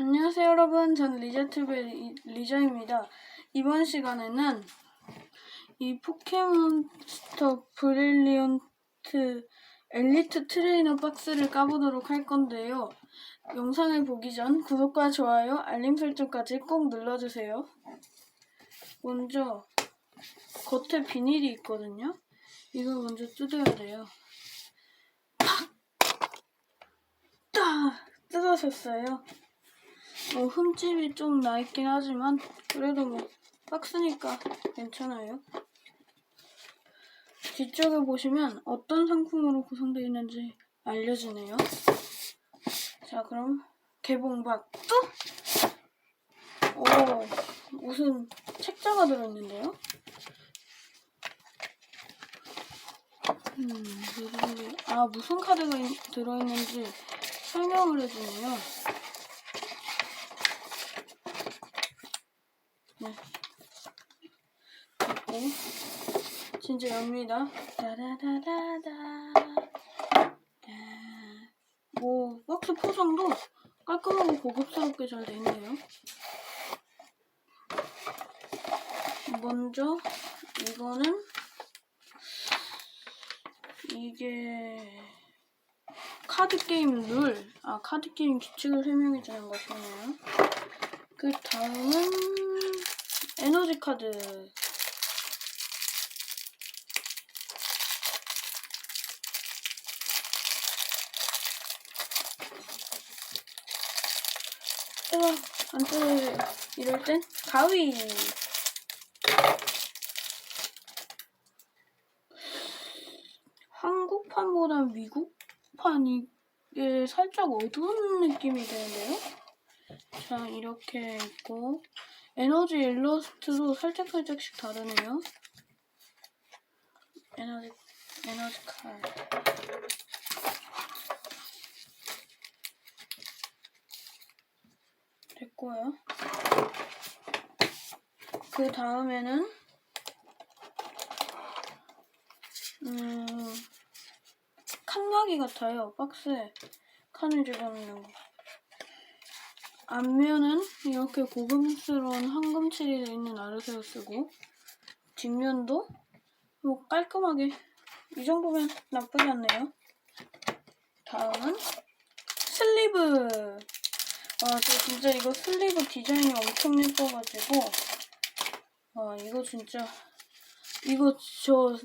안녕하세요 여러분. 저는 리자튜브의 리자입니다. 이번 시간에는 이 포켓몬스터 브릴리언트 엘리트 트레이너 박스를 까보도록 할 건데요. 영상을 보기 전 구독과 좋아요 알림 설정까지 꼭 눌러주세요. 먼저 겉에 비닐이 있거든요. 이걸 먼저 뜯어야 돼요. 팍! 딱! 뜯어졌어요 뭐 흠집이 좀 나 있긴 하지만 그래도 뭐 박스니까 괜찮아요. 뒤쪽에 보시면 어떤 상품으로 구성되어 있는지 알려주네요. 자 그럼 개봉박 뚝! 오 무슨 책자가 들어있는데요? 음, 아 무슨 카드가 있- 들어있는지 설명을 해주네요. 네. 됐고 진짜 엽니다. 야. 뭐 박스 포장도 깔끔하고 고급스럽게 잘 돼 있네요. 먼저 이거는 이게 카드 게임 룰, 아 카드 게임 규칙을 설명해 주는 것이네요. 그 다음은 에너지 카드. 뜨거, 안 뜨거, 이럴 땐 가위. 한국판보다 미국판이 살짝 어두운 느낌이 드는데요? 자, 이렇게 있고, 에너지 일러스트도 살짝살짝씩 다르네요. 에너지, 에너지 칼. 됐고요. 그 다음에는, 음, 칸막이 같아요. 박스에 칸을 집어넣는 거. 앞면은 이렇게 고급스러운 황금 칠이 있는 아르세우스고 뒷면도 뭐 깔끔하게 이 정도면 나쁘지 않네요. 다음은 슬리브. 와, 저 진짜 이거 슬리브 디자인이 엄청 예뻐가지고 와, 이거 진짜 이거 저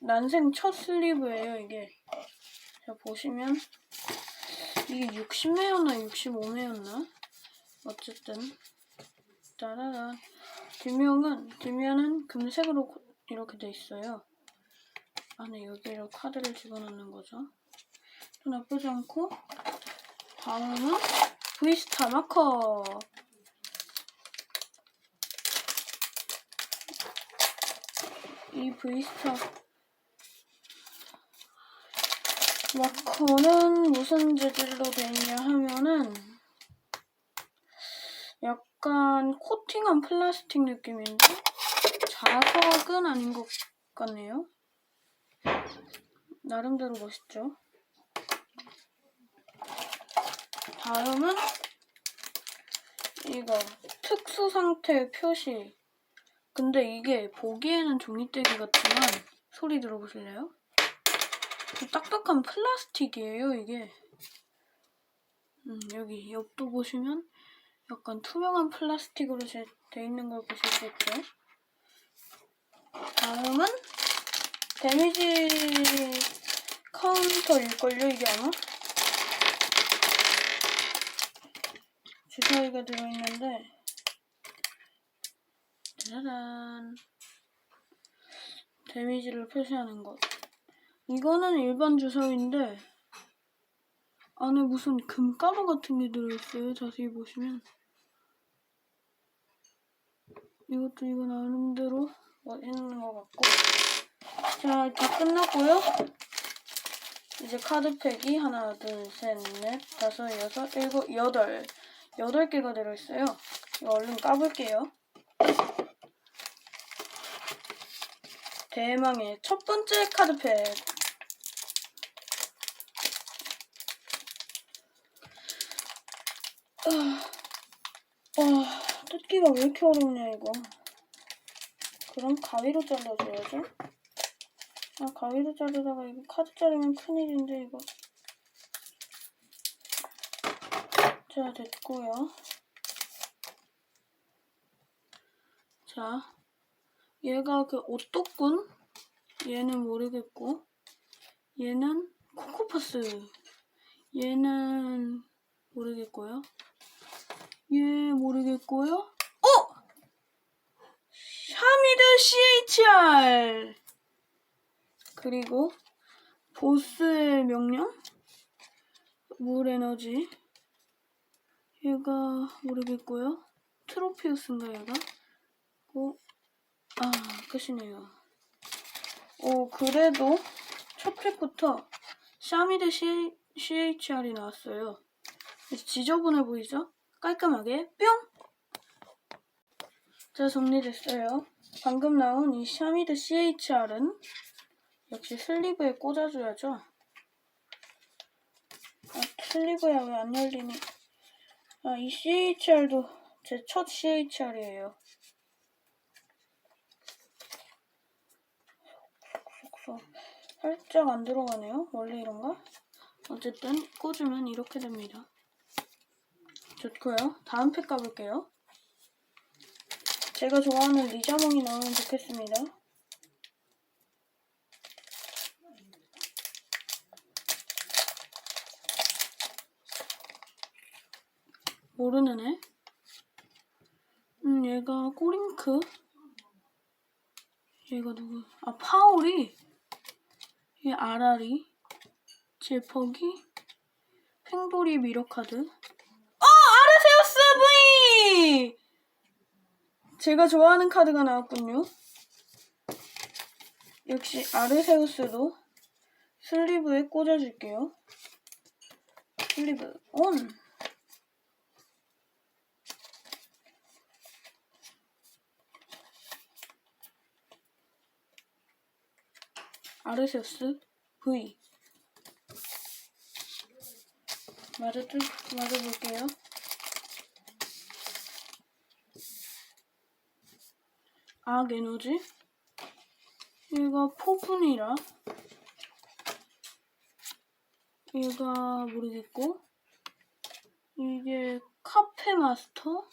난생 첫 슬리브예요, 이게. 자, 보시면 이게 60매였나 65매였나? 어쨌든 따라란 뒷면은 뒷면은 금색으로 고- 이렇게 돼 있어요. 안에 여기로 카드를 집어넣는 거죠. 또 나쁘지 않고 다음은 브이스타 마커. 이 브이스타 마커는 무슨 재질로 돼 있냐 하면은 약간 코팅한 플라스틱 느낌인데 자석은 아닌 것 같네요. 나름대로 멋있죠. 다음은 이거 특수 상태 표시. 근데 이게 보기에는 종이떼기 같지만 소리 들어보실래요? 딱딱한 플라스틱이에요 이게. 음, 여기 옆도 보시면 약간 투명한 플라스틱으로 제- 돼 있는 걸 보실 수 있죠. 다음은 데미지 카운터일걸요, 이게 아마? 주사위가 들어있는데, 짜잔. 데미지를 표시하는 것. 이거는 일반 주사위인데, 안에 무슨 금가루 같은 게 들어있어요. 자세히 보시면. 이것도 이거 나름대로 멋있는 것 같고. 자, 다 끝났고요. 이제 카드팩이 하나, 둘, 셋, 넷, 다섯, 여섯, 일곱, 여덟. 여덟 개가 들어있어요. 이거 얼른 까볼게요. 대망의 첫 번째 카드팩. 뜯기가 왜 이렇게 어렵냐 이거. 그럼 가위로 잘라줘야죠. 아 가위로 자르다가 이거 카드 자르면 큰일인데 이거. 자 됐고요. 자 얘가 그 오또꾼 얘는 모르겠고 얘는 코코파스 얘는 모르겠고요. 얘 모르겠고요. 어! 샤미드 CHR 그리고 보스의 명령 물 에너지 얘가 모르겠고요. 트로피우스인가 얘가? 어, 아 끝이네요. 오 그래도 첫 팩부터 샤미드 CHR이 나왔어요. 지저분해 보이죠? 깔끔하게 뿅! 자 정리됐어요. 방금 나온 이 샤미드 CHR은 역시 슬리브에 꽂아줘야죠. 아, 슬리브야 왜 안 열리니? 아, 이 CHR도 제 첫 CHR이에요. 살짝 안 들어가네요. 원래 이런가? 어쨌든 꽂으면 이렇게 됩니다. 좋고요. 다음 팩 가볼게요. 제가 좋아하는 리자몽이 나오면 좋겠습니다. 모르는 애? 음, 얘가 꼬링크. 얘가 누구? 아, 파오리. 얘 아라리. 제퍼기. 팽돌이 미러카드. 어! 아르세우스 V! 제가 좋아하는 카드가 나왔군요. 역시 아르세우스도 슬리브에 꽂아줄게요. 슬리브 온! 아르세우스 V 맞아, 좀 맞아볼게요. 악 에너지? 얘가 포분이라. 얘가 모르겠고. 이게 카페 마스터?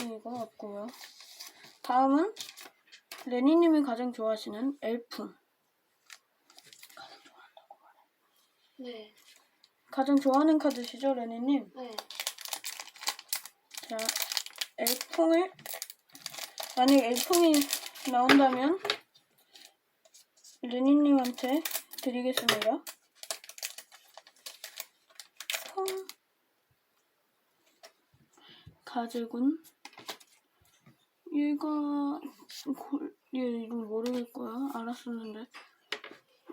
이거 없고요. 다음은 레니님이 가장 좋아하시는 엘프 네, 가장 좋아하는 카드시죠 레니님? 네. 자 엘풍을 만약 엘풍이 나온다면 레니님한테 드리겠습니다. 풍 가재군 얘가 골, 얘 이름 모르겠 고요. 알았었는데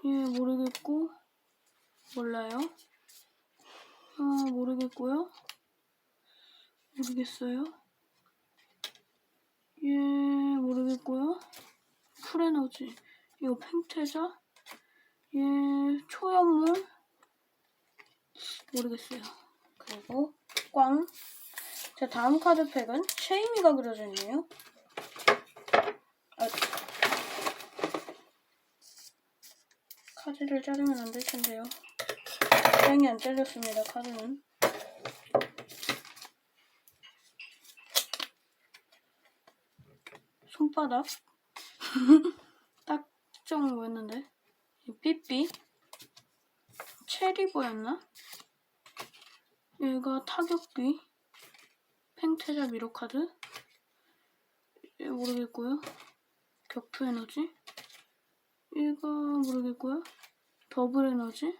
얘 모르겠고 몰라요. 아 모르겠고요. 모르겠어요. 얘 모르겠고요. 풀에너지 이거 팽태자 얘 초연물 모르겠어요. 그리고 꽝. 자 다음 카드 팩은 쉐이미가 그려져 있네요. 아, 카드를 자르면 안 될 텐데요. 다행히 안 잘렸습니다. 카드는. 손바닥 딱 정한 거였는데 이 삐삐 체리보였나? 얘가 타격기 팽태자 미로카드 얘 모르겠고요 격투 에너지? 얘가 모르겠고요. 더블 에너지?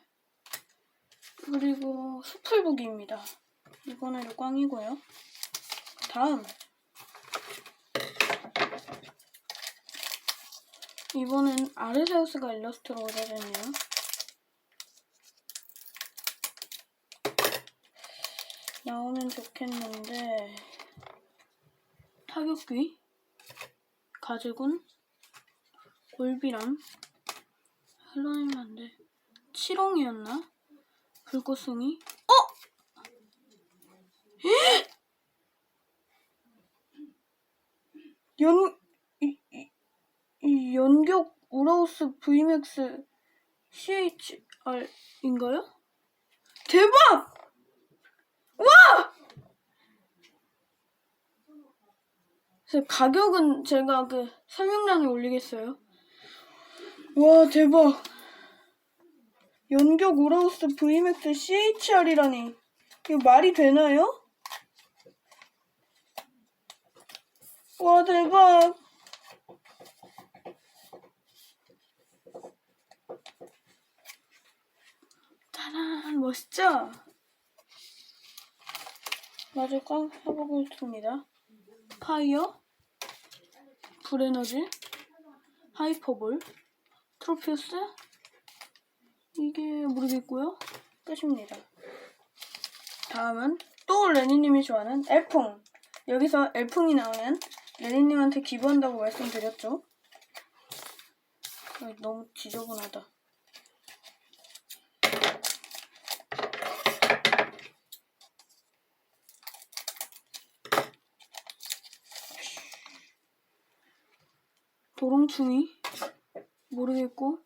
그리고 수풀보기입니다. 이번에도 꽝이고요. 다음. 이번엔 아르세우스가 일러스트로 그려졌네요. 나오면 좋겠는데 타격귀, 가재군, 안 돼. 치롱이었나? 불꽃송이? 어! 연, 이, 이, 이 연격 우라우스 VMAX CHR인가요? 대박! 와! 가격은 제가 그 설명란에 올리겠어요. 와, 대박. 연격 우라우스 VMAX CHR이라니. 이거 말이 되나요? 와, 대박. 짜란, 멋있죠? 마저 꽉 해보겠습니다. 파이어, 불에너지, 하이퍼볼, 트로피우스, 이게 모르겠고요. 끝입니다. 다음은 또 레니님이 좋아하는 엘풍. 여기서 엘풍이 나오면 레니님한테 기부한다고 말씀드렸죠. 아, 너무 지저분하다. 도롱충이 모르겠고.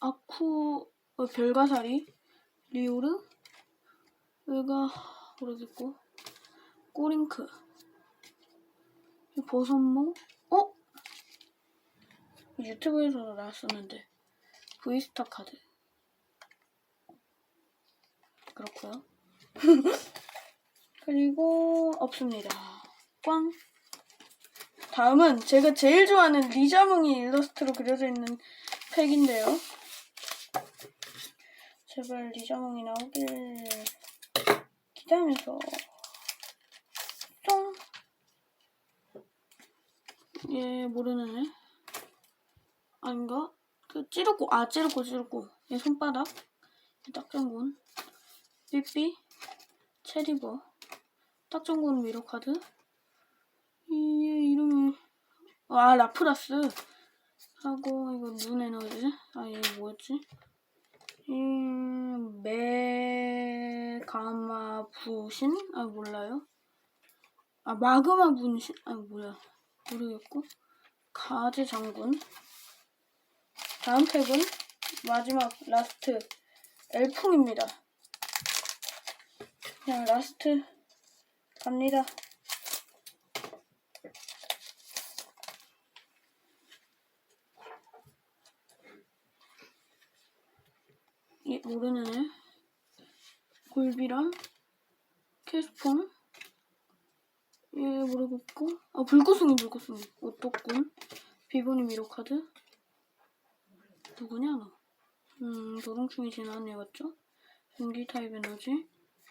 아쿠 어, 별가사리 리오르 얘가 모르겠고. 꼬링크. 이 버섯모 어? 유튜브에서도 나왔었는데. 브이스타 카드. 그렇고요. 그리고 없습니다. 꽝 다음은 제가 제일 좋아하는 리자몽이 일러스트로 그려져 있는 팩인데요. 제발 리자몽이 나오길 기대하면서. 똥. 얘 모르는 애? 아닌가? 그 찌르고 아 찌르고 찌르고. 얘 손바닥. 얘 딱정군. 삐삐. 체리버. 딱정군 미로카드 이 이름이 아 라프라스 하고 이거 눈 에너지 아 이거 뭐였지? 음, 메가마 부신? 아, 몰라요. 아, 마그마 분신? 아, 뭐야. 모르겠고. 가제 장군. 다음 팩은 마지막 라스트 엘풍입니다. 그냥 라스트 갑니다. 모르는 애. 골비랑 캐스폰. 예, 모르겠고. 아, 불꽃송이, 불꽃송이. 오토꾼. 비보니 미로카드. 누구냐, 너? 음, 도롱충이 지나간 애 같죠? 전기 타입 에너지.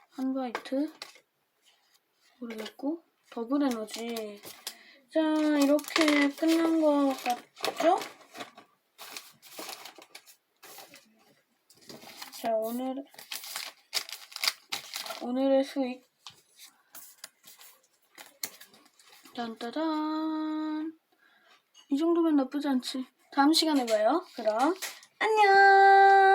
한바이트. 모르겠고. 더블 에너지. 자, 이렇게 끝난 것 같죠? 자, 오늘, 오늘의 수익. 짠따단. 이 정도면 나쁘지 않지. 다음 시간에 봐요. 그럼, 안녕!